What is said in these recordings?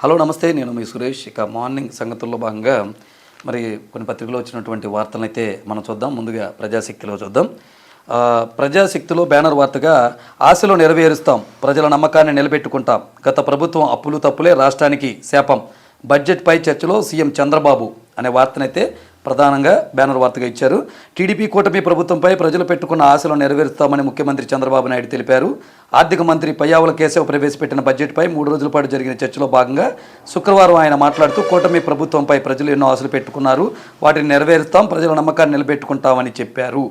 Hello నమస్తే. నేను మీ సురేష్. ఇక మార్నింగ్ సంగతుల్లో భాగంగా మరి కొన్ని పత్రికలో వచ్చినటువంటి వార్తలను అయితే మనం చూద్దాం. ముందుగా ప్రజాశక్తిలో చూద్దాం. ప్రజాశక్తిలో బ్యానర్ వార్తగా ఆశలు నెరవేరుస్తాం. ప్రజల నమ్మకాన్ని నిలబెట్టుకుంటాం. గత ప్రభుత్వం అప్పులు తప్పులే రాష్ట్రానికి శాపం. బడ్జెట్పై చర్చలో సీఎం చంద్రబాబు అనే వార్తనైతే ప్రధానంగా బ్యానర్ వార్తగా ఇచ్చారు. టీడీపీ కూటమి ప్రభుత్వంపై ప్రజలు పెట్టుకున్న ఆశలు నెరవేరుస్తామని ముఖ్యమంత్రి చంద్రబాబు నాయుడు తెలిపారు. ఆర్థిక మంత్రి పయ్యావుల కేశవ్ ప్రవేశపెట్టిన బడ్జెట్పై మూడు రోజుల పాటు జరిగిన చర్చలో భాగంగా శుక్రవారం ఆయన మాట్లాడుతూ కూటమి ప్రభుత్వంపై ప్రజలు ఎన్నో ఆశలు పెట్టుకున్నారు. వాటిని నెరవేరుస్తాం ప్రజల నమ్మకాన్ని నిలబెట్టుకుంటామని చెప్పారు.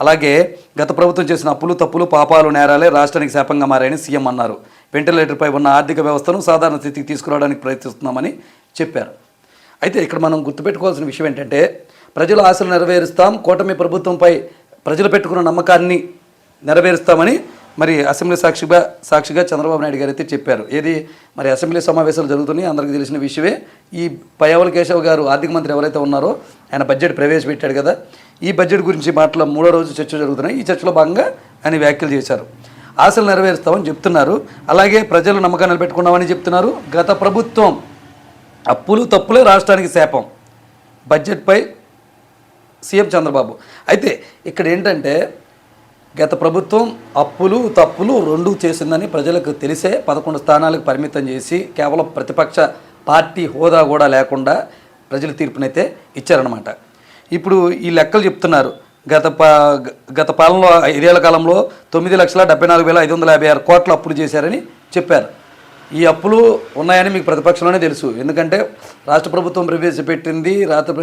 అలాగే గత ప్రభుత్వం చేసిన అప్పులు తప్పులు పాపాలు నేరాలే రాష్ట్రానికి శాపంగా మారాయని సీఎం అన్నారు. వెంటిలేటర్పై ఉన్న ఆర్థిక వ్యవస్థను సాధారణ స్థితికి తీసుకురావడానికి ప్రయత్నిస్తున్నామని చెప్పారు. అయితే ఇక్కడ మనం గుర్తుపెట్టుకోవాల్సిన విషయం ఏంటంటే ప్రజల ఆశలు నెరవేరుస్తాం కూటమి ప్రభుత్వంపై ప్రజలు పెట్టుకున్న నమ్మకాన్ని నెరవేరుస్తామని మరి అసెంబ్లీ సాక్షిగా సాక్షిగా చంద్రబాబు నాయుడు గారు అయితే చెప్పారు. ఏది? మరి అసెంబ్లీ సమావేశాలు జరుగుతున్నాయి. అందరికీ తెలిసిన విషయమే. ఈ పయవల కేశవ్ గారు ఆర్థిక మంత్రి ఎవరైతే ఉన్నారో ఆయన బడ్జెట్ ప్రవేశపెట్టాడు కదా. ఈ బడ్జెట్ గురించి మాటల మూడో రోజు చర్చ జరుగుతున్నాయి. ఈ చర్చలో భాగంగా ఆయన వ్యాఖ్యలు చేశారు. ఆశలు నెరవేరుస్తామని చెప్తున్నారు. అలాగే ప్రజలు నమ్మకాన్ని నిలబెట్టుకున్నామని చెప్తున్నారు. గత ప్రభుత్వం అప్పులు తప్పులే రాష్ట్రానికి శాపం. బడ్జెట్పై సీఎం చంద్రబాబు. అయితే ఇక్కడ ఏంటంటే గత ప్రభుత్వం అప్పులు తప్పులు రెండు చేసిందని ప్రజలకు తెలిసే పదకొండు స్థానాలకు పరిమితం చేసి కేవలం ప్రతిపక్ష పార్టీ హోదా కూడా లేకుండా ప్రజల తీర్పునైతే ఇచ్చారనమాట ఇప్పుడు ఈ లెక్కలు చెప్తున్నారు. గత పా గత పాలనలో ఐదేళ్ళ కాలంలో తొమ్మిది లక్షల డెబ్బై నాలుగు వేల ఐదు వందల యాభై ఆరు కోట్ల అప్పులు చేశారని చెప్పారు. ఈ అప్పులు ఉన్నాయని మీకు ప్రతిపక్షంలోనే తెలుసు. ఎందుకంటే రాష్ట్ర ప్రభుత్వం ప్రవేశపెట్టింది. రాష్ట్ర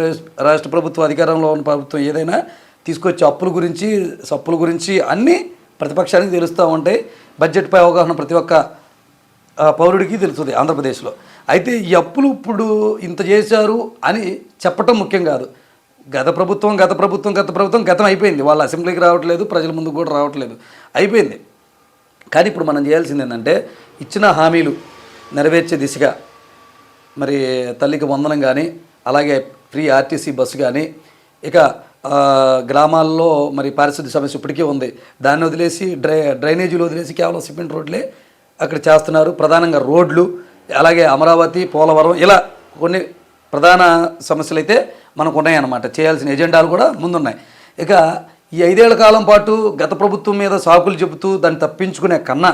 రాష్ట్ర ప్రభుత్వం అధికారంలో ఉన్న ప్రభుత్వం ఏదైనా తీసుకొచ్చే అప్పుల గురించి సప్పుల గురించి అన్నీ ప్రతిపక్షానికి తెలుస్తూ ఉంటాయి. బడ్జెట్పై అవగాహన ప్రతి ఒక్క పౌరుడికి తెలుస్తుంది ఆంధ్రప్రదేశ్లో. అయితే ఈ అప్పులు ఇప్పుడు ఇంత చేశారు అని చెప్పటం ముఖ్యం కాదు. గత ప్రభుత్వం గత ప్రభుత్వం గత ప్రభుత్వం గతం అయిపోయింది. వాళ్ళు అసెంబ్లీకి రావట్లేదు ప్రజల ముందుకు కూడా రావట్లేదు. అయిపోయింది. కానీ ఇప్పుడు మనం చేయాల్సింది ఏంటంటే ఇచ్చిన హామీలు నెరవేర్చే దిశగా మరి తల్లికి వందనం కానీ అలాగే ఫ్రీ ఆర్టీసీ బస్సు కానీ ఇక గ్రామాల్లో మరి పారిశుద్ధ్య సమస్య ఇప్పటికీ ఉంది. దాన్ని వదిలేసి డ్రై డ్రైనేజీలు వదిలేసి కేవలం సిమెంట్ రోడ్లే అక్కడ చేస్తున్నారు. ప్రధానంగా రోడ్లు అలాగే అమరావతి పోలవరం ఇలా కొన్ని ప్రధాన సమస్యలు అయితే మనకు ఉన్నాయన్నమాట చేయాల్సిన ఎజెండాలు కూడా ముందున్నాయి. ఇక ఈ ఐదేళ్ళ కాలం పాటు గత ప్రభుత్వం మీద సాకులు చెబుతూ దాన్ని తప్పించుకునే కన్నా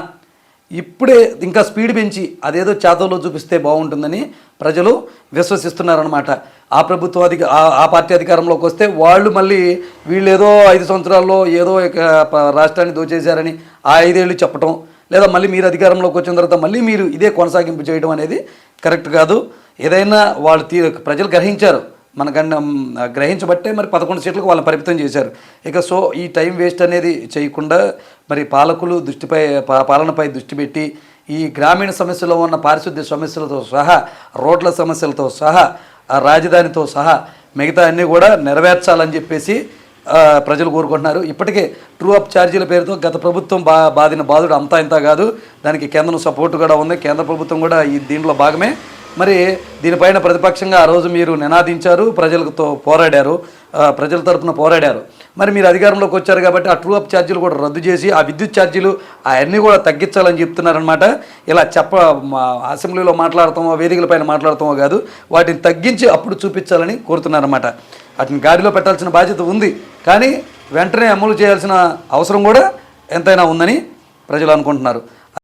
ఇప్పుడే ఇంకా స్పీడ్ పెంచి అదేదో చేతల్లో చూపిస్తే బాగుంటుందని ప్రజలు విశ్వసిస్తున్నారనమాట ఆ ప్రభుత్వ అధిక ఆ- పార్టీ అధికారంలోకి వస్తే వాళ్ళు మళ్ళీ వీళ్ళు ఏదో ఐదు సంవత్సరాల్లో ఏదో రాష్ట్రాన్ని దోచేశారని ఆ ఐదేళ్ళు చెప్పటం లేదా మళ్ళీ మీరు అధికారంలోకి వచ్చిన తర్వాత మళ్ళీ మీరు ఇదే కొనసాగింపు చేయడం అనేది కరెక్ట్ కాదు. ఏదైనా వాళ్ళు తీ ప్రజలు గ్రహించారు. మనకన్నా గ్రహించబట్టే మరి పదకొండు సీట్లకు వాళ్ళని పరిమితం చేశారు. ఇక సో ఈ టైం వేస్ట్ అనేది చేయకుండా మరి పాలకులు దృష్టిపై పాలనపై దృష్టి పెట్టి ఈ గ్రామీణ సమస్యలో ఉన్న పారిశుద్ధ్య సమస్యలతో సహా రోడ్ల సమస్యలతో సహా ఆ రాజధానితో సహా మిగతా అన్నీ కూడా నెరవేర్చాలని చెప్పేసి ప్రజలు కోరుకుంటున్నారు. ఇప్పటికే ట్రూ అప్ ఛార్జీల పేరుతో గత ప్రభుత్వం బా బాధిన బాధుడు అంతా ఇంత కాదు. దానికి కేంద్రం సపోర్టు కూడా ఉంది. కేంద్ర ప్రభుత్వం కూడా ఈ దీంట్లో భాగమే. మరి దీనిపైన ప్రతిపక్షంగా ఆ రోజు మీరు నినాదించారు ప్రజలతో పోరాడారు ప్రజల తరపున పోరాడారు. మరి మీరు అధికారంలోకి వచ్చారు కాబట్టి ఆ ట్రూ అప్ ఛార్జీలు కూడా రద్దు చేసి ఆ విద్యుత్ ఛార్జీలు అవన్నీ కూడా తగ్గించాలని చెప్తున్నారనమాట ఇలా చెప్ప మా అసెంబ్లీలో మాట్లాడతామో వేదికలపైన మాట్లాడతామో కాదు వాటిని తగ్గించి అప్పుడు చూపించాలని కోరుతున్నారన్నమాట. వాటిని గాడిలో పెట్టాల్సిన బాధ్యత ఉంది. కానీ వెంటనే అమలు చేయాల్సిన అవసరం కూడా ఎంతైనా ఉందని ప్రజలు అనుకుంటున్నారు.